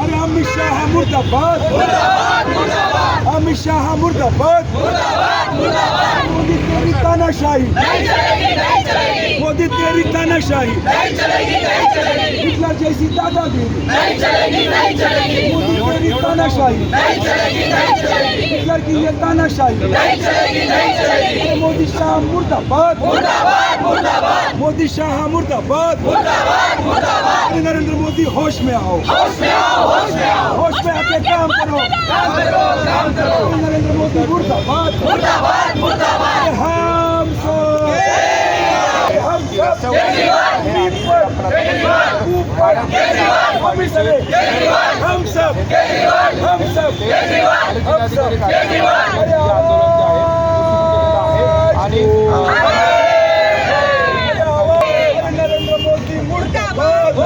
अरे अमित शाह अमित शाह मुर्दाबाद मोदी तेरी तानाशाही मोदी तेरी तानाशाही हिटलर जैसी दादागिरी मोदी तेरी तानाशाही हिटलर की ये तानाशाही मोदी शाह मुर्दाबाद मोदी शाह मुर्दाबाद नरेंद्र मोदी होश में आओ होश में आके काम करो नरेंद्र मोदी मुर्दाबाद हम हम सब ही हम सब हम सब हम सब अरे आवाज नरेंद्र मोदी मुर्दाबाद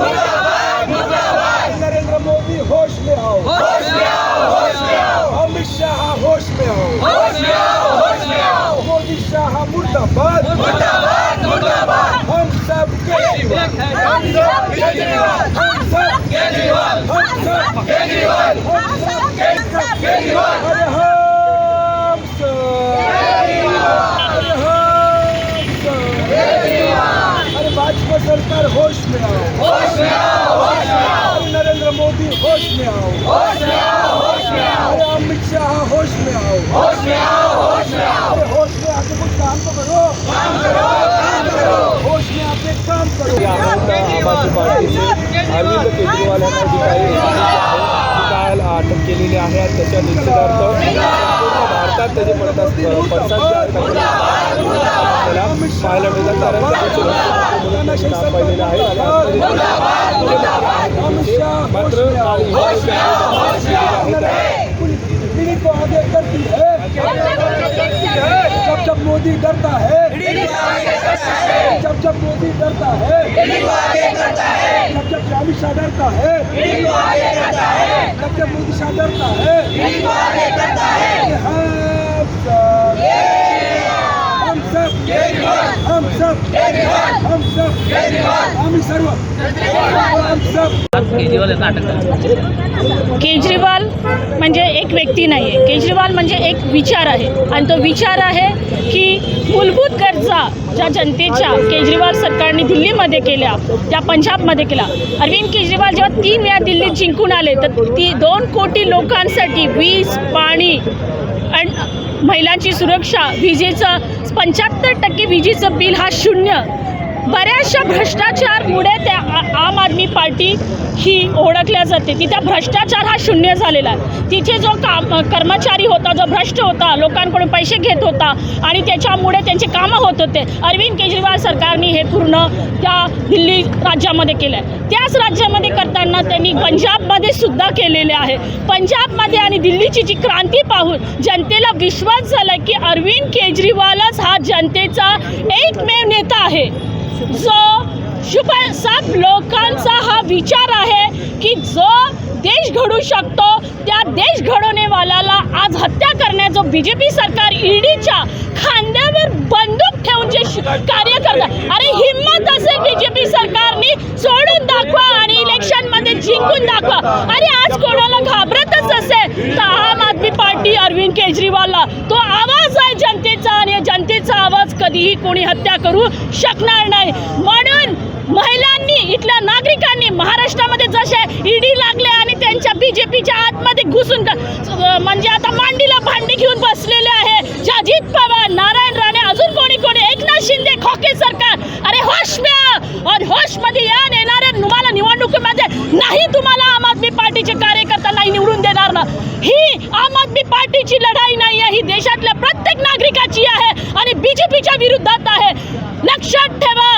नरेंद्र मोदी होश में आओ अमित शाह होश में आओ मोदी शाह मुर्दाबाद हम सब केजरीवाल हम सब केजरीवाल हम सब केजरीवाल हम सब केजरीवाल हम सब केजरीवाल अरे हम सब अरे हम सब अरे भाजपा सरकार होश में आओ होश में आओ होश में आओ नरेंद्र मोदी होश में आओ होश में आओ होश में आओ अरे अमित शाह होश में आओ होश में आओ होश में आओ अरे होश में आके कुछ काम तो करो काम करो काम करो होश में आके काम करो अरविंद केजरीवाल यांना जी काही अटक केलेली आहे त्याच्या संपूर्ण भारतात त्याचे पडतात पडसाद जे आहेत आपल्याला आपल्याला पाहायला मिळतात. मुख्यमंत्र्यांनी नाव पाहिलेलं आहे. मात्र है जब जब मोदी डरता है. जब जब मोदी डरता है. जब जब अमित शाह डरता है जब जब मोदी शाह डरता है ये हम सब हम सब हम सब हम सब आम्ही सर्व हम सब केजरीवाल म्हणजे एक व्यक्ती नाही आहे केजरीवाल म्हणजे एक विचार आहे. आणि तो विचार आहे की मूलभूत गरजा ज्या जनतेच्या केजरीवाल सरकारने दिल्लीमध्ये केल्या त्या पंजाबमध्ये केल्या. अरविंद केजरीवाल जेव्हा तीन वेळा दिल्लीत जिंकून आले तर ती दोन कोटी लोकांसाठी वीज पाणी आणि महिलांची सुरक्षा विजेचं पंच्याहत्तर टक्के विजेचं बिल हा शून्य. बऱ्याचशा भ्रष्टाचारमुळे त्या आ- आम आदमी पार्टी ही ओळखल्या जाते. तिथे भ्रष्टाचार हा शून्य झालेला आहे. तिथे जो काम कर्मचारी होता जो भ्रष्ट होता लोकांकडून पैसे घेत होता आणि त्याच्यामुळे त्यांचे कामं होत होते. अरविंद केजरीवाल सरकारने हे पूर्ण त्या दिल्ली राज्यामध्ये केलं आहे त्याच राज्यामध्ये करताना त्यांनी पंजाबमध्ये सुद्धा केलेले आहे. पंजाबमध्ये आणि दिल्लीची जी क्रांती पाहून जनतेला विश्वास झाला की अरविंद केजरीवालच हा जनतेचा एकमेव नेता आहे. जो शुभ सब लोकांचा हा विचार आहे की जो देश घडू शकतो त्या देश घडवणेवाल्याला आज हत्या करण्याचं बी जे पी सरकार ईडीच्या खांद्यावर बंदूक ठेवून जे कार्य करतात अरे हिंमत असेल बी जे पी सरकारने सोडून दाखवा आणि इलेक्शनमध्ये जिंकून दाखवा. अरे आज कोणाला घाबरतच असेल? तर आम आदमी पार्टी अरविंद केजरीवालला. तो आवाज कधीही कोणी हत्या करू शकणार नाही. म्हणून महिलांनी इथल्या नागरिकांनी महाराष्ट्रामध्ये जसे ईडी लागले आणि त्यांच्या बीजेपीच्या आतमध्ये घुसून म्हणजे आता मांडीला भांडी घेऊन बसले आहे अजित पवार नारायण राणे अजून कोणी कोणी एकनाथ शिंदे खोके सरकार अरे होश में आ! और होशमध्ये या येणाऱ्या तुम्हाला निवडणुकीमध्ये नाही तुम्हाला आम आदमी पार्टीचे कार्यकर्ता नाही निवडून देणार ना ही आम आदमी पार्टीची लढाई नाही आहे ही देशातल्या प्रत्येक नागरिकाची आहे आणि बीजेपीच्या विरुद्धात आहे लक्षात ठेवा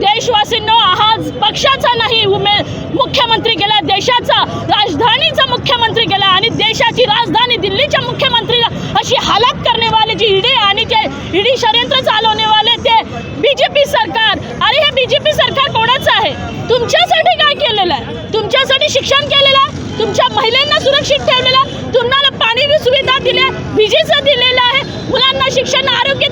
देशवासींनो हा पक्षाचा नाही उमे मुख्यमंत्री गेला देशाचा राजधानीचा मुख्यमंत्री गेला आणि देशाची राजधानी दिल्लीच्या मुख्यमंत्रीला अशी हालत करणे वाले जी ईडी आणि जे ईडी षडयंत्र चालवणे वाले ते बीजेपी सरकार. अरे हे बीजेपी सरकार कोणाचं आहे? तुमच्यासाठी काय केलेलं आहे? तुमच्यासाठी शिक्षण केलेलं आहे? तुमच्या महिलांना सुरक्षित ठेवलेलं तुम्हाला पाणी सुविधा दिल्या विजेचं दिलेलं आहे मुलांना शिक्षण आरोग्य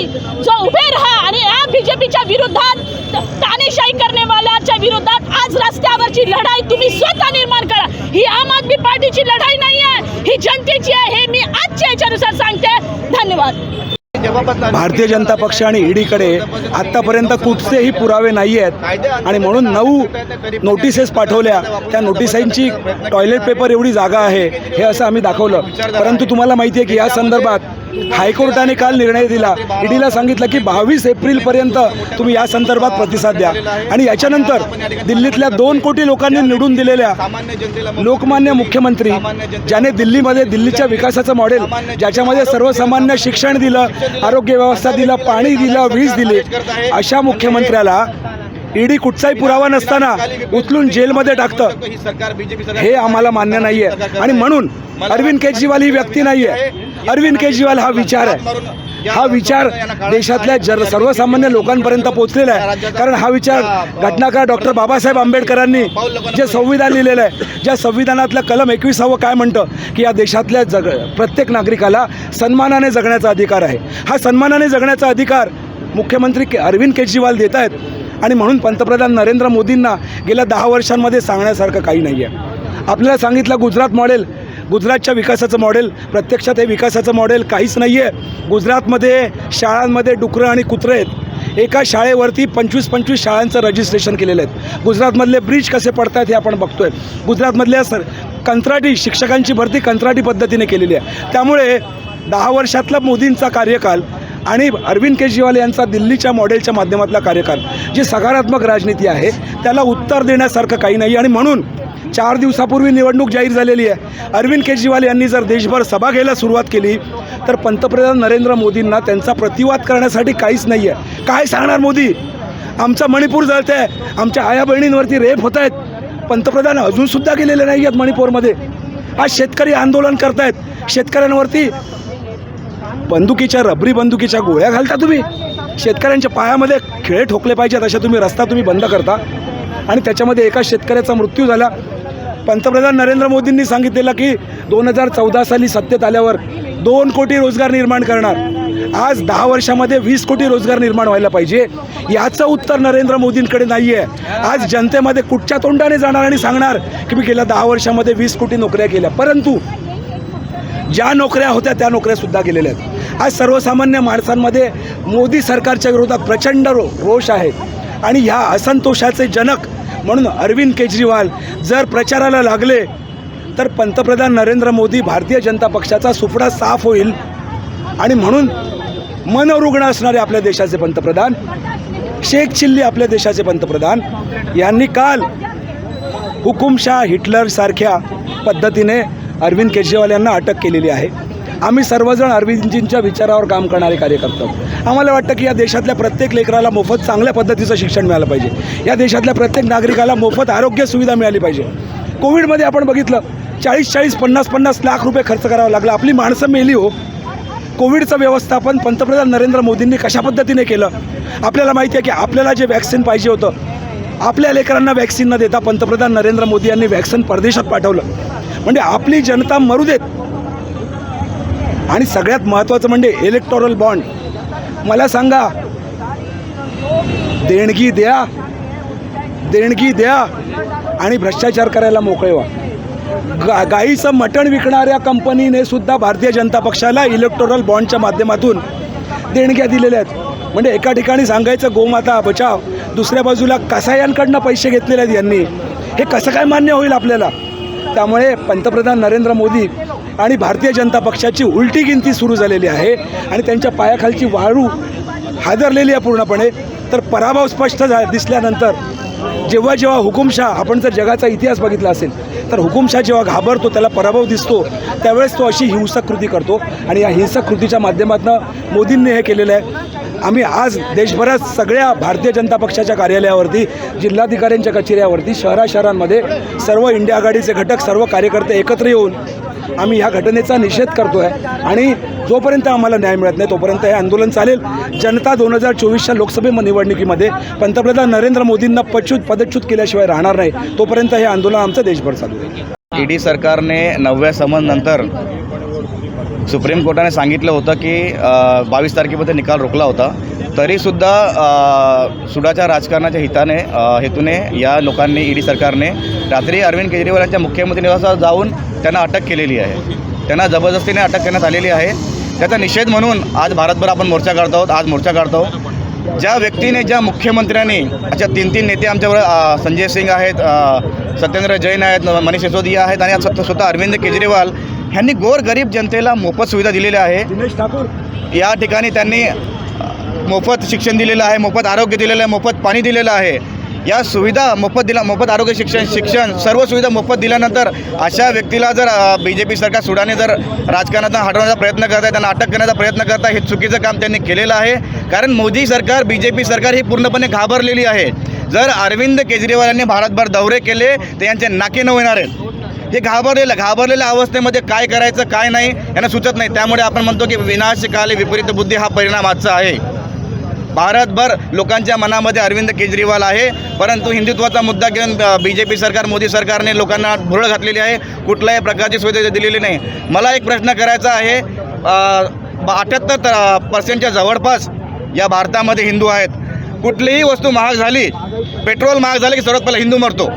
नाही जो उभे राहा आणि या बीजेपीच्या विरोधात त- तानेशाही करण्यावाल्याच्या विरोधात आज रस्त्यावरची लढाई तुम्ही स्वतः निर्माण करा ही आम आदमी पार्टीची लढाई नाही आहे ही जनतेची आहे हे मी आजच्या याच्यानुसार सांगते धन्यवाद भारतीय जनता पक्ष आणि ईडीकडे आत्तापर्यंत कुठचेही पुरावे नाही आहेत. आणि म्हणून नऊ नोटिसेस पाठवल्या. त्या नोटिसांची टॉयलेट पेपर एवढी जागा आहे हे असं आम्ही दाखवलं. परंतु तुम्हाला माहिती आहे की या संदर्भात हायकोर्टाने काल निर्णय दिला. ईडीला सांगितलं की बावीस एप्रिलपर्यंत तुम्ही या संदर्भात प्रतिसाद द्या. आणि याच्यानंतर दिल्लीतल्या दोन कोटी लोकांनी निवडून दिलेल्या लोकमान्य मुख्यमंत्री ज्याने दिल्लीमध्ये दिल्लीच्या विकासाचं मॉडेल ज्याच्यामध्ये सर्वसामान्य शिक्षण दिलं आरोग्य व्यवस्था दिलं पाणी दिलं वीज दिली अशा मुख्यमंत्र्याला ईडी कुठचाही पुरावा नसताना उचलून जेलमध्ये टाकतं. हे आम्हाला मान्य नाही आहे आणि म्हणून अरविंद केजरीवाल ही व्यक्ती नाही आहे अरविंद केजरीवाल हा विचार आहे. हा विचार देशातल्या जर सर्वसामान्य लोकांपर्यंत पोहोचलेला आहे. कारण हा विचार घटनाकार डॉक्टर बाबासाहेब आंबेडकरांनी जे संविधान लिहिलेलं आहे ज्या संविधानातलं कलम एकविसावं काय म्हणतं की या देशातल्या जग प्रत्येक नागरिकाला सन्मानाने जगण्याचा अधिकार आहे. हा सन्मानाने जगण्याचा अधिकार मुख्यमंत्री के अरविंद केजरीवाल देत आहेत आणि म्हणून पंतप्रधान नरेंद्र मोदींना गेल्या दहा वर्षांमध्ये सांगण्यासारखं काही नाही आहे आपल्याला सांगितलं गुजरात मॉडेल गुजरातच्या विकासाचं मॉडेल प्रत्यक्षात हे विकासाचं मॉडेल काहीच नाही आहे गुजरातमध्ये शाळांमध्ये डुकरं आणि कुत्रं आहेत. एका शाळेवरती पंचवीस पंचवीस शाळांचं रजिस्ट्रेशन केलेलं आहे गुजरातमधले ब्रिज कसे पडतात हे आपण बघतोय. गुजरातमधल्या सर कंत्राटी शिक्षकांची भरती कंत्राटी पद्धतीने केलेली आहे. त्यामुळे दहा वर्षातला मोदींचा कार्यकाल आणि अरविंद केजरीवाल यांचा दिल्लीच्या मॉडेलच्या माध्यमातला कार्यकाल जी सकारात्मक राजनीती आहे त्याला उत्तर देण्यासारखं काही नाही. आणि म्हणून चार दिवसापूर्वी निवडणूक जाहीर झालेली आहे. अरविंद केजरीवाल यांनी जर देशभर सभा घ्यायला सुरुवात केली तर पंतप्रधान नरेंद्र मोदींना त्यांचा प्रतिवाद करण्यासाठी काहीच नाही आहे काय सांगणार मोदी? आमचं मणिपूर जळत आहे आमच्या आया बहिणींवरती रेप होत आहेत पंतप्रधान अजूनसुद्धा गेलेले नाही आहेत मणिपूरमध्ये. आज शेतकरी आंदोलन करतायत. शेतकऱ्यांवरती बंदुकीच्या रबरी बंदुकीच्या गोळ्या घालता तुम्ही. शेतकऱ्यांच्या पायामध्ये खिळे ठोकले पाहिजेत अशा तुम्ही रस्ता तुम्ही बंद करता. आणि त्याच्यामध्ये एका शेतकऱ्याचा मृत्यू झाला. पंतप्रधान नरेंद्र मोदींनी सांगितलेलं की दोन हजार चौदा साली सत्तेत आल्यावर दोन कोटी रोजगार निर्माण करणार. आज दहा वर्षामध्ये वीस कोटी रोजगार निर्माण व्हायला पाहिजे. याचं उत्तर नरेंद्र मोदींकडे नाही आहे आज जनतेमध्ये कुठच्या तोंडाने जाणार आणि सांगणार की मी गेल्या दहा वर्षामध्ये वीस कोटी नोकऱ्या केल्या. परंतु ज्या नोकऱ्या होत्या त्या नोकऱ्या सुद्धा गेलेल्या आहेत. आज सर्वसामान्य माणसांमध्ये मोदी सरकारच्या विरोधात प्रचंड रो रोष आहे. आणि ह्या असंतोषाचे जनक म्हणून अरविंद केजरीवाल जर प्रचाराला लागले तर पंतप्रधान नरेंद्र मोदी भारतीय जनता पक्षाचा सुपडा साफ होईल. आणि म्हणून मनरुग्ण असणारे आपल्या देशाचे पंतप्रधान शेख चिल्ली आपल्या देशाचे पंतप्रधान यांनी काल हुकुमशाह हिटलरसारख्या पद्धतीने अरविंद केजरीवाल यांना अटक केलेली आहे. आम्ही सर्वजण अरविंदजींच्या विचारावर काम करणारे कार्यकर्ते आम्हाला वाटतं की या देशातल्या प्रत्येक लेकराला मोफत चांगल्या पद्धतीचं शिक्षण मिळालं पाहिजे. या देशातल्या प्रत्येक नागरिकाला मोफत आरोग्य सुविधा मिळाली पाहिजे. कोविडमध्ये आपण बघितलं चाळीस चाळीस पन्नास पन्नास लाख रुपये खर्च करावा लागला. आपली माणसं मेली हो. कोविडचं व्यवस्थापन पंतप्रधान नरेंद्र मोदींनी कशा पद्धतीने केलं? आपल्याला माहिती आहे की आपल्याला जे वॅक्सिन पाहिजे होतं आपल्या लेकरांना वॅक्सिन न देता पंतप्रधान नरेंद्र मोदी यांनी वॅक्सिन परदेशात पाठवलं. म्हणजे आपली जनता मरू देत. आणि सगळ्यात महत्त्वाचं म्हणजे इलेक्टोरल बॉन्ड मला सांगा देणगी द्या देणगी द्या आणि भ्रष्टाचार करायला मोकळे व्हा. गा गाईचं मटण विकणाऱ्या कंपनीने सुद्धा भारतीय जनता पक्षाला इलेक्टोरल बॉन्डच्या माध्यमातून देणग्या दिलेल्या आहेत. म्हणजे एका ठिकाणी सांगायचं गोमाता बचाव दुसऱ्या बाजूला कसायांकडनं पैसे घेतलेले आहेत यांनी. हे कसं काय मान्य होईल आपल्याला? त्यामुळे पंतप्रधान नरेंद्र मोदी आणि भारतीय जनता पक्षाची उलटी गिनती सुरू झालेली आहे आणि त्यांच्या पायाखालची वाळू हादरलेली आहे पूर्णपणे. तर पराभव स्पष्ट झा दिसल्यानंतर जेव्हा जेव्हा हुकुमशाह आपण जर जगाचा इतिहास बघितला असेल तर हुकुमशाह जेव्हा घाबरतो त्याला पराभव दिसतो त्यावेळेस तो अशी हिंसक कृती करतो. आणि या हिंसक कृतीच्या माध्यमातून मोदींनी हे केलेलं आहे. आम्ही आज देशभरात सगळ्या भारतीय जनता पक्षाच्या कार्यालयावरती जिल्हाधिकाऱ्यांच्या कचेऱ्यावरती शहरा शहरांमध्ये सर्व इंडिया आघाडीचे घटक सर्व कार्यकर्ते एकत्र येऊन आम्ही ह्या घटनेचा निषेध करतो आहे आणि जोपर्यंत आम्हाला न्याय मिळत नाही तोपर्यंत हे आंदोलन चालेल. जनता दोन हजार चोवीसच्या लोकसभे निवडणुकीमध्ये पंतप्रधान नरेंद्र मोदींना पच्यूत पदच्युत केल्याशिवाय राहणार नाही. तोपर्यंत हे आंदोलन आमचं देशभर चालू आहे. ईडी सरकारने नवव्या समननंतर सुप्रीम कोर्टाने सांगितलं होतं की बावीस तारखेपर्यंत निकाल रोखला होता. तरीसुद्धा सुडाच्या राजकारणाच्या हिताने हेतूने या लोकांनी ईडी सरकारने रात्री अरविंद केजरीवाल यांच्या मुख्यमंत्री निवासावर जाऊन त्यांना अटक केलेली आहे. त्यांना जबरदस्तीने अटक करण्यात आलेली आहे. त्याचा निषेध म्हणून आज भारतभर आपण मोर्चा काढतो आहोत आज मोर्चा काढतो ज्या व्यक्तीने ज्या मुख्यमंत्र्यांनी अच्छा तीन तीन नेते आमच्यावर संजय सिंग आहेत सत्येंद्र जैन आहेत मनीष सिसोदिया आहेत आणि स्वतः स्वतः अरविंद केजरीवाल ह्यांनी गोरगरीब जनतेला मोफत सुविधा दिलेल्या आहे. दिनेश ठाकूर. या ठिकाणी त्यांनी मोफत शिक्षण दिलेलं आहे मोफत आरोग्य दिलेलं आहे मोफत पाणी दिलेलं आहे. या सुविधा मोफत दिला मोफत आरोग्य शिक्षण शिक्षण सर्व सुविधा मोफत दिल्यानंतर अशा व्यक्तीला जर बी जे पी सरकार सुडाने जर राजकारणातून हटवण्याचा प्रयत्न करत आहे त्यांना अटक करण्याचा प्रयत्न करत आहे हे चुकीचं काम त्यांनी केलेलं आहे. कारण मोदी सरकार बी जे पी सरकार ही पूर्णपणे घाबरलेली आहे. जर अरविंद केजरीवाल यांनी भारतभर दौरे केले तर यांचे नाके न होणार आहेत. हे घाबरलेलं घाबरलेल्या अवस्थेमध्ये काय करायचं काय नाही यांना सुचत नाही. त्यामुळे आपण म्हणतो की विनाशकाले विपरीत बुद्धी हा परिणाम आजचा आहे. भारतभर लोकांच्या मनामध्ये अरविंद केजरीवाल आहे परंतु हिंदुत्वाचा मुद्दा घेऊन बी जे पी सरकार मोदी सरकारने लोकांना भुरळ घातलेली आहे. कुठल्याही प्रकारची सुविधा दिलेली नाही. मला एक प्रश्न करायचा आहे अठ्याहत्तर पर्सेंटच्या जवळपास या भारतामध्ये हिंदू आहेत. कुठलीही वस्तू महाग झाली पेट्रोल महाग झालं की सर्वात पहिला हिंदू मरतो.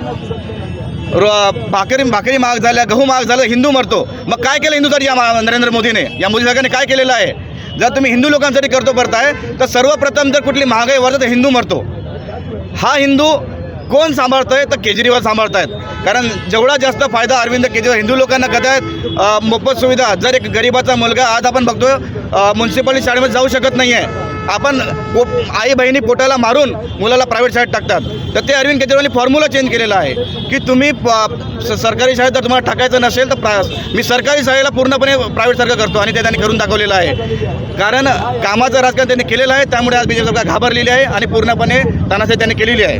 भाकरी भाकरी महाग झाल्या गहू महाग झालं हिंदू मरतो. मग काय केलं हिंदूसाठी या नरेंद्र मोदीने? या मोदी सरकारने काय केलेलं आहे? जर तुम्ही हिंदू लोकांसाठी करतो करताय तर सर्वप्रथम जर कुठली महागाई वाढतं तर हिंदू मरतो. हा हिंदू कोण सांभाळतं आहे तर केजरीवाल सांभाळत आहेत कारण जेवढा जास्त फायदा अरविंद केजरीवाल हिंदू लोकांना करत आहेत मोफत सुविधा जर एक गरिबाचा मुलगा आज आपण बघतो म्युन्सिपालिटी शाळेमध्ये जाऊ शकत नाही आहे आपण पो आई बहिणी पोटाला मारून मुलाला प्रायव्हेट शाळेत टाकतात. तर ते अरविंद केजरीवालनी फॉर्म्युला चेंज केलेला आहे की तुम्ही प- सरकारी शाळेत जर तुम्हाला टाकायचं नसेल तर प्रा मी सरकारी शाळेला पूर्णपणे प्रायव्हेटसारखं करतो आणि ते त्यांनी करून दाखवलेलं आहे. कारण कामाचं राजकारण त्यांनी केलेलं आहे त्यामुळे आज बीजेपी सरकार घाबरलेली आहे आणि पूर्णपणे तानाशाही त्यांनी केलेली आहे.